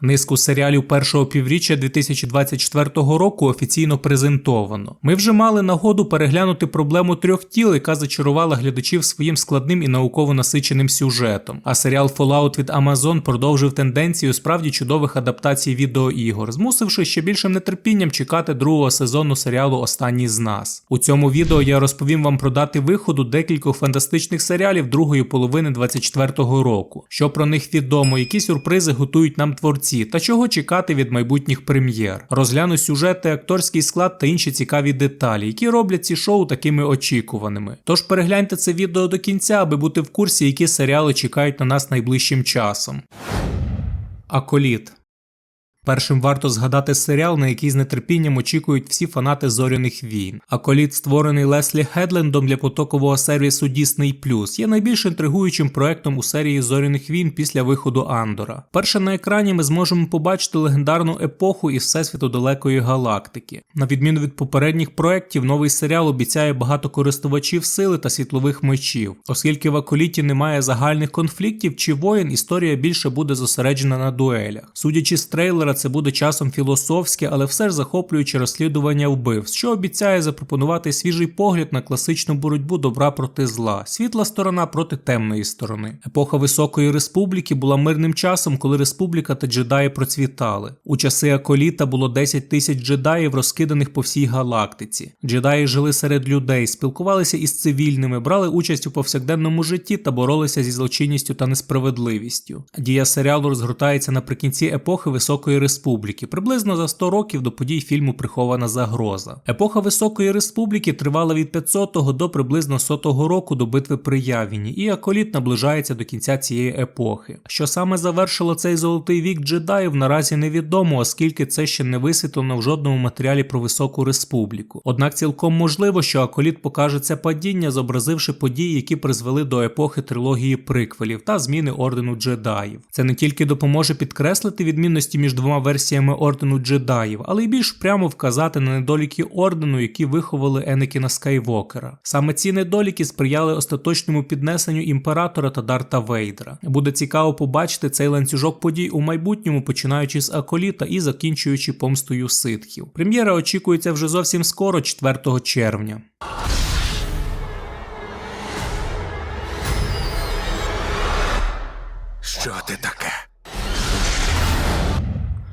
Низку серіалів першого півріччя 2024 року офіційно презентовано. Ми вже мали нагоду переглянути проблему трьох тіл, яка зачарувала глядачів своїм складним і науково насиченим сюжетом. А серіал Fallout від Amazon продовжив тенденцію справді чудових адаптацій відеоігор, змусивши ще більшим нетерпінням чекати другого сезону серіалу Останній з нас. У цьому відео я розповім вам про дати виходу декількох фантастичних серіалів другої половини 2024 року, що про них відомо, які сюрпризи готують нам творці та чого чекати від майбутніх прем'єр. Розгляну сюжети, акторський склад та інші цікаві деталі, які роблять ці шоу такими очікуваними. Тож перегляньте це відео до кінця, аби бути в курсі, які серіали чекають на нас найближчим часом. Аколіт. Першим варто згадати серіал, на який з нетерпінням очікують всі фанати зоряних війн. Аколіт, створений Леслі Хедлендом для потокового сервісу Disney+, є найбільш інтригуючим проектом у серії зоряних війн після виходу Андора. Перше на екрані ми зможемо побачити легендарну епоху із всесвіту далекої галактики. На відміну від попередніх проєктів, новий серіал обіцяє багато користувачів сили та світлових мечів. Оскільки в Аколіті немає загальних конфліктів чи воєн, історія більше буде зосереджена на дуелях. Судячи з трейлера, це буде часом філософське, але все ж захоплююче розслідування вбивств, що обіцяє запропонувати свіжий погляд на класичну боротьбу добра проти зла, світла сторона проти темної сторони. Епоха Високої Республіки була мирним часом, коли республіка та джедаї процвітали. У часи Аколіта було 10 тисяч джедаїв, розкиданих по всій галактиці. Джедаї жили серед людей, спілкувалися із цивільними, брали участь у повсякденному житті та боролися зі злочинністю та несправедливістю. Дія серіалу розгортається наприкінці епохи Високої Республіки, приблизно за 100 років до подій фільму Прихована загроза. Епоха Високої Республіки тривала від 500 до приблизно 100 року до битви при Явіні, і Аколіт наближається до кінця цієї епохи. Що саме завершило цей золотий вік джедаїв, наразі невідомо, оскільки це ще не висвітлено в жодному матеріалі про Високу Республіку. Однак цілком можливо, що Аколіт покаже це падіння, зобразивши події, які призвели до епохи трилогії приквелів та зміни ордену джедаїв. Це не тільки допоможе підкреслити відмінності між двома версіями ордену джедаїв, але й більш прямо вказати на недоліки ордену, які виховали Енекіна Скайвокера. Саме ці недоліки сприяли остаточному піднесенню імператора та Дарта Вейдера. Буде цікаво побачити цей ланцюжок подій у майбутньому, починаючи з Аколіта і закінчуючи помстою ситхів. Прем'єра очікується вже зовсім скоро, 4 червня. Що ти таке?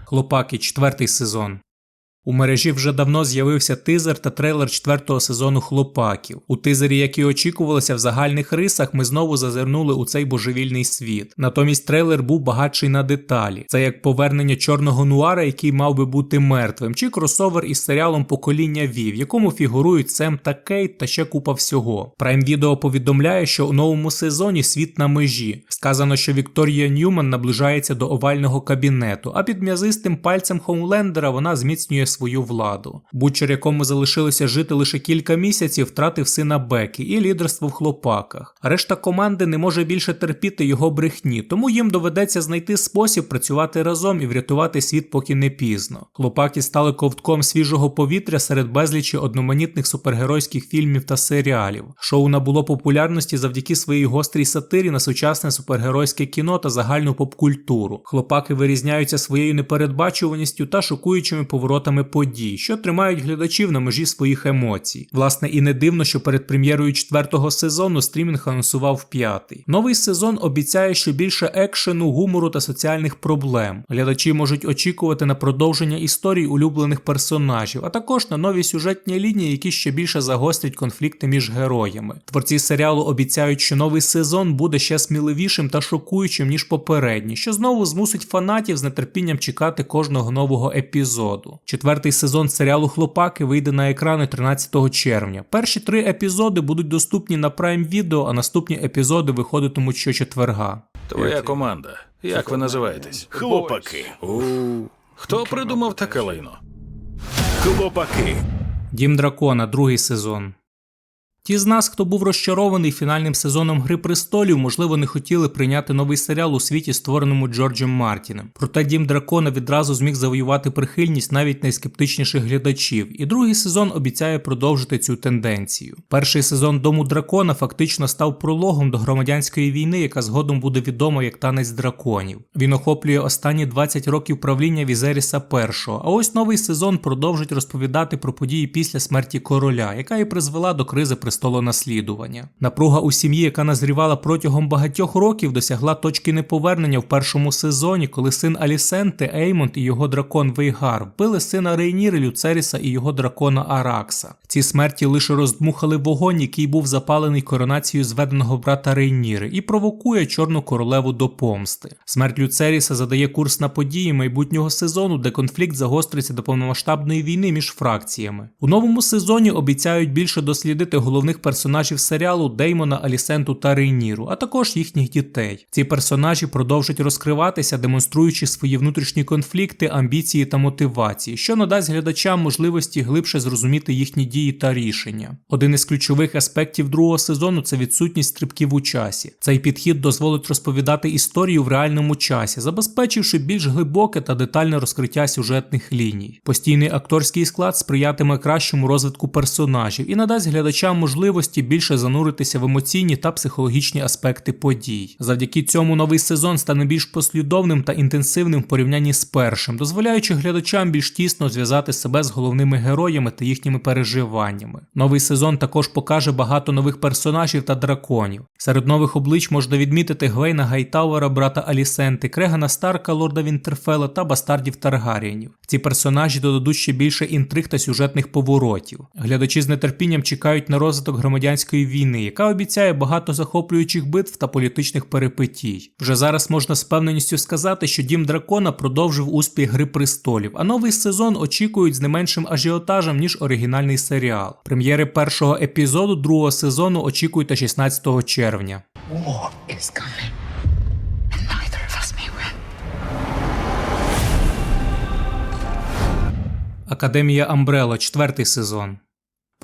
Хлопаки, четвертий сезон. У мережі вже давно з'явився тизер та трейлер четвертого сезону хлопаків. У тизері, як і очікувалося, в загальних рисах ми знову зазирнули у цей божевільний світ. Натомість трейлер був багатший на деталі. Це як повернення чорного нуара, який мав би бути мертвим, чи кросовер із серіалом Покоління Ві, в якому фігурують Сем та Кейт та ще купа всього. Prime Video повідомляє, що у новому сезоні світ на межі. Сказано, що Вікторія Ньюман наближається до овального кабінету, а під м'язистим пальцем Хоумлендера вона зміцнює свою владу. Бучер, якому залишилося жити лише кілька місяців, втратив сина Бекі і лідерство в хлопаках. Решта команди не може більше терпіти його брехні, тому їм доведеться знайти спосіб працювати разом і врятувати світ, поки не пізно. Хлопаки стали ковтком свіжого повітря серед безлічі одноманітних супергеройських фільмів та серіалів. Шоу набуло популярності завдяки своїй гострій сатирі на сучасне супергеройське кіно та загальну попкультуру. Хлопаки вирізняються своєю непередбачуваністю та шокуючими поворотами подій, що тримають глядачів на межі своїх емоцій. Власне, і не дивно, що перед прем'єрою четвертого сезону стрімінг анонсував п'ятий. Новий сезон обіцяє ще більше екшену, гумору та соціальних проблем. Глядачі можуть очікувати на продовження історій улюблених персонажів, а також на нові сюжетні лінії, які ще більше загострять конфлікти між героями. Творці серіалу обіцяють, що новий сезон буде ще сміливішим та шокуючим ніж попередній, що знову змусить фанатів з нетерпінням чекати кожного нового епізоду. Четвертий сезон серіалу Хлопаки вийде на екрани 13 червня. Перші три епізоди будуть доступні на Prime Video, а наступні епізоди виходитимуть щочетверга. Твоя команда. Як ви називаєтесь? Хлопаки. У хто придумав таке лайно? Хлопаки. Дім дракона, другий сезон. Ті з нас, хто був розчарований фінальним сезоном Гри престолів, можливо, не хотіли прийняти новий серіал у світі, створеному Джорджем Мартіном. Проте Дім Дракона відразу зміг завоювати прихильність навіть найскептичніших глядачів, і другий сезон обіцяє продовжити цю тенденцію. Перший сезон Дому Дракона фактично став прологом до громадянської війни, яка згодом буде відома як танець драконів. Він охоплює останні 20 років правління Візеріса І, а ось новий сезон продовжить розповідати про події після смерті короля, яка і призвела до кризи престолонаслідування. Напруга у сім'ї, яка назрівала протягом багатьох років, досягла точки неповернення в першому сезоні, коли син Алісенти, Еймонд і його дракон Вейгар вбили сина Рейніри, Люцеріса і його дракона Аракса. Ці смерті лише роздмухали вогонь, який був запалений коронацією зведеного брата Рейніри, і провокує чорну королеву до помсти. Смерть Люцеріса задає курс на події майбутнього сезону, де конфлікт загостриться до повномасштабної війни між фракціями. У новому сезоні обіцяють більше дослідити головних персонажів серіалу Деймона, Алісенту та Рейніру, а також їхніх дітей. Ці персонажі продовжать розкриватися, демонструючи свої внутрішні конфлікти, амбіції та мотивації, що надасть глядачам можливості глибше зрозуміти їхні дії та рішення. Один із ключових аспектів другого сезону це відсутність стрибків у часі. Цей підхід дозволить розповідати історію в реальному часі, забезпечивши більш глибоке та детальне розкриття сюжетних ліній. Постійний акторський склад сприятиме кращому розвитку персонажів і надасть глядачам можливості більше зануритися в емоційні та психологічні аспекти подій. Завдяки цьому новий сезон стане більш послідовним та інтенсивним в порівнянні з першим, дозволяючи глядачам більш тісно зв'язати себе з головними героями та їхніми переживаннями. Новий сезон також покаже багато нових персонажів та драконів. Серед нових облич можна відмітити Гвейна Гайтауера, брата Алісенти, Крегана Старка, лорда Вінтерфела та бастардів Таргарієнів. Ці персонажі додадуть ще більше інтриг та сюжетних поворотів. Глядачі з нетерпінням чекають на розвиток громадянської війни, яка обіцяє багато захоплюючих битв та політичних перипетій. Вже зараз можна з певненістю сказати, що Дім Дракона продовжив успіх Гри престолів, а новий сезон очікують з не меншим ажіотажем, ніж оригінальний серіал. Прем'єри першого епізоду другого сезону очікуйте 16 червня. War is coming, and neither of us may win. Академія Амбрелла, четвертий сезон.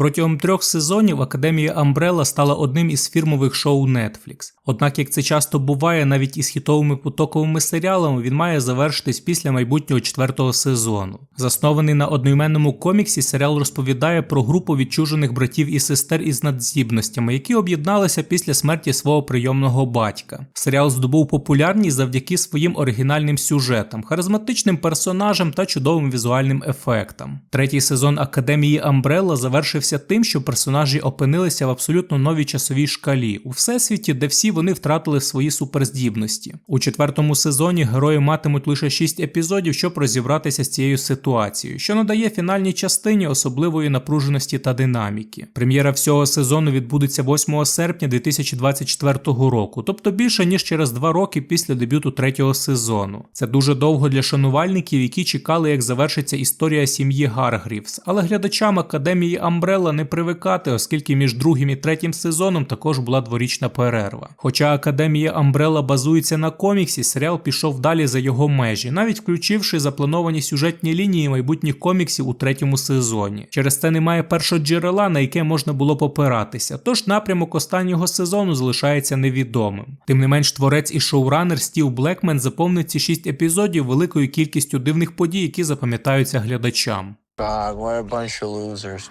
Протягом трьох сезонів Академія Амбрелла стала одним із фірмових шоу Netflix. Однак, як це часто буває, навіть із хітовими потоковими серіалами він має завершитись після майбутнього четвертого сезону. Заснований на одноіменному коміксі, серіал розповідає про групу відчужених братів і сестер із надздібностями, які об'єдналися після смерті свого прийомного батька. Серіал здобув популярність завдяки своїм оригінальним сюжетам, харизматичним персонажам та чудовим візуальним ефектам. Третій сезон Академії Амбрелла завершився тим, що персонажі опинилися в абсолютно новій часовій шкалі у всесвіті, де всі вони втратили свої суперздібності. У четвертому сезоні герої матимуть лише 6 епізодів, щоб розібратися з цією ситуацією, що надає фінальній частині особливої напруженості та динаміки. Прем'єра всього сезону відбудеться 8 серпня 2024 року, тобто більше ніж через два роки після дебюту третього сезону. Це дуже довго для шанувальників, які чекали, як завершиться історія сім'ї Гаргрівс, але глядачам академії Амбрелла не привикати, оскільки між другим і третім сезоном також була дворічна перерва. Хоча Академія Амбрелла базується на коміксі, серіал пішов далі за його межі, навіть включивши заплановані сюжетні лінії майбутніх коміксів у третьому сезоні. Через це немає першого джерела, на яке можна було попиратися, тож напрямок останнього сезону залишається невідомим. Тим не менш, творець і шоуранер Стів Блекмен заповнить ці шість епізодів великою кількістю дивних подій, які запам'ятаються глядачам. God, we're a bunch of losers.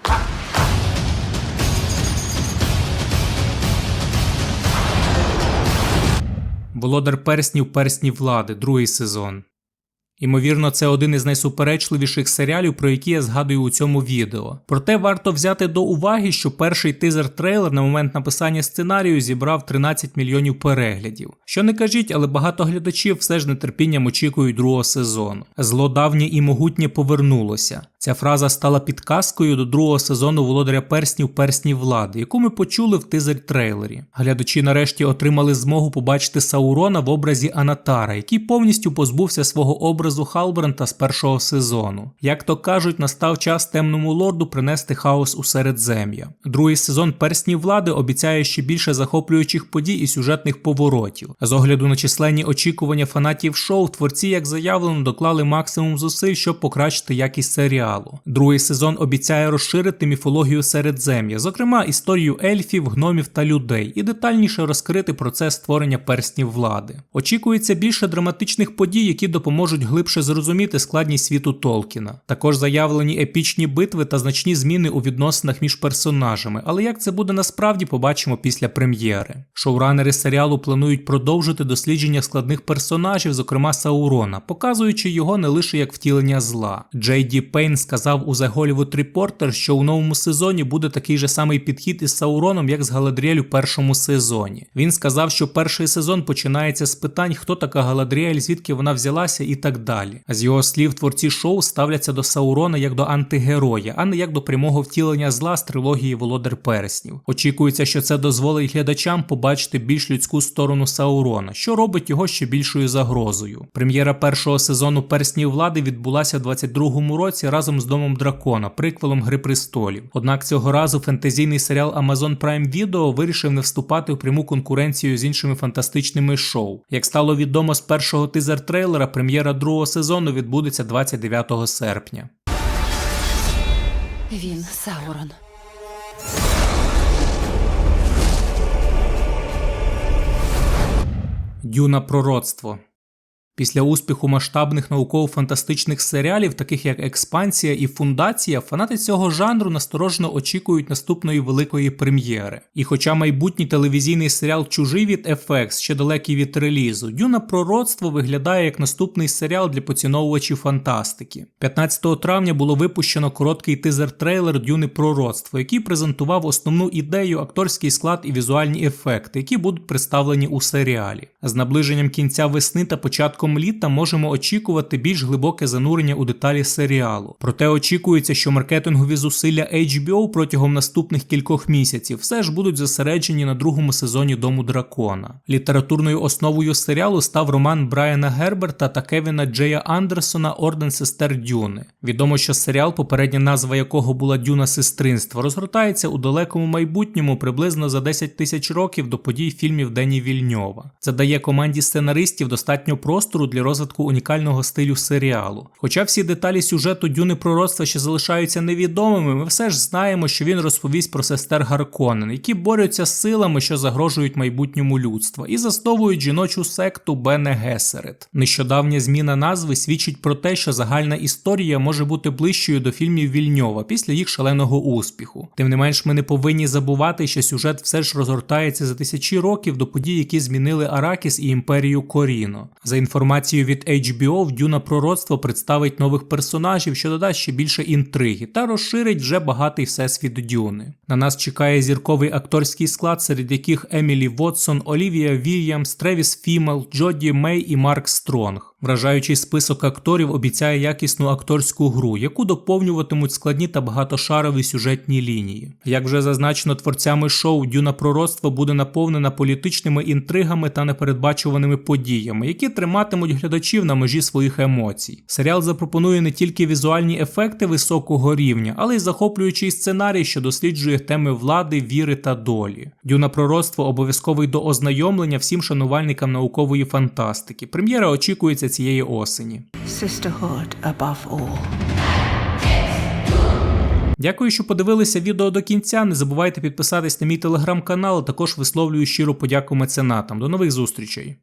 Володар перснів персні влади, другий сезон. Імовірно, це один із найсуперечливіших серіалів, про які я згадую у цьому відео. Проте варто взяти до уваги, що перший тизер-трейлер на момент написання сценарію зібрав 13 мільйонів переглядів. Що не кажіть, але багато глядачів все ж нетерпінням очікують другого сезону. Зло давнє і могутнє повернулося. Ця фраза стала підказкою до другого сезону Володаря перснів персні влади, яку ми почули в тизер-трейлері. Глядачі нарешті отримали змогу побачити Саурона в образі Анатара, який повністю позбувся свого образу Халбрента з першого сезону. Як то кажуть, настав час темному лорду принести хаос у середзем'я. Другий сезон перснів влади обіцяє ще більше захоплюючих подій і сюжетних поворотів. З огляду на численні очікування фанатів шоу, творці, як заявлено, доклали максимум зусиль, щоб покращити якість серіалу. Другий сезон обіцяє розширити міфологію середзем'я, зокрема історію ельфів, гномів та людей, і детальніше розкрити процес створення перснів влади. Очікується більше драматичних подій, які допоможуть глибше зрозуміти складність світу Толкіна. Також заявлені епічні битви та значні зміни у відносинах між персонажами, але як це буде насправді, побачимо після прем'єри. Шоуранери серіалу планують продовжити дослідження складних персонажів, зокрема Саурона, показуючи його не лише як втілення зла. Джей Ді Пейн сказав у The Hollywood Reporter, що у новому сезоні буде такий же самий підхід із Сауроном, як з Галадріель у першому сезоні. Він сказав, що перший сезон починається з питань, хто така Галадріель, звідки вона взялася і так далі. А з його слів, творці шоу ставляться до Саурона як до антигероя, а не як до прямого втілення зла з трилогії Володар Перснів. Очікується, що це дозволить глядачам побачити більш людську сторону Саурона, що робить його ще більшою загрозою. Прем'єра першого сезону Перснів влади відбулася в 22-му році разом з Домом Дракона, приквелом Гри престолів. Однак цього разу фентезійний серіал Amazon Prime Video вирішив не вступати в пряму конкуренцію з іншими фантастичними шоу. Як стало відомо з першого тизер-трейлера, прем'єра другого сезону відбудеться 29 серпня. Він Саурон. Дюна пророцтво. Після успіху масштабних науково-фантастичних серіалів, таких як Експансія і Фундація, фанати цього жанру насторожено очікують наступної великої прем'єри. І хоча майбутній телевізійний серіал Чужий від FX ще далекий від релізу, Дюна пророцтво виглядає як наступний серіал для поціновувачів фантастики. 15 травня було випущено короткий тизер-трейлер Дюни пророцтво, який презентував основну ідею, акторський склад і візуальні ефекти, які будуть представлені у серіалі. З наближенням кінця весни та початком літа можемо очікувати більш глибоке занурення у деталі серіалу. Проте очікується, що маркетингові зусилля HBO протягом наступних кількох місяців все ж будуть зосереджені на другому сезоні Дому Дракона. Літературною основою серіалу став роман Брайана Герберта та Кевіна Джея Андерсона Орден сестер Дюни. Відомо, що серіал, попередня назва якого була Дюна сестринство, розгортається у далекому майбутньому приблизно за 10 тисяч років до подій фільмів Дені Вільньова. Це дає команді сценаристів достатньо простору для розвитку унікального стилю серіалу. Хоча всі деталі сюжету Дюни пророцтва ще залишаються невідомими, ми все ж знаємо, що він розповість про сестер Гарконен, які борються з силами, що загрожують майбутньому людства, і засновують жіночу секту Бене Гесерет. Нещодавня зміна назви свідчить про те, що загальна історія може бути ближчою до фільмів Вільньова після їх шаленого успіху. Тим не менш, ми не повинні забувати, що сюжет все ж розгортається за тисячі років до подій, які змінили Аракіс і імперію Коріно. За інформацією від HBO, Дюна пророцтво представить нових персонажів, що додасть ще більше інтриги, та розширить вже багатий всесвіт Дюни. На нас чекає зірковий акторський склад, серед яких Емілі Вотсон, Олівія Вільямс, Тревіс Фімел, Джоді Мей і Марк Стронг. Вражаючий список акторів обіцяє якісну акторську гру, яку доповнюватимуть складні та багатошарові сюжетні лінії. Як вже зазначено творцями шоу, Дюна пророцтво буде наповнена політичними інтригами та непередбачуваними подіями, які триматимуть глядачів на межі своїх емоцій. Серіал запропонує не тільки візуальні ефекти високого рівня, але й захоплюючий сценарій, що досліджує теми влади, віри та долі. Дюна пророцтво обов'язковий до ознайомлення всім шанувальникам наукової фантастики. Прем'єра очікується цієї осені. Sisterhood above all. Дякую, що подивилися відео до кінця. Не забувайте підписатись на мій телеграм-канал, а також висловлюю щиру подяку меценатам. До нових зустрічей!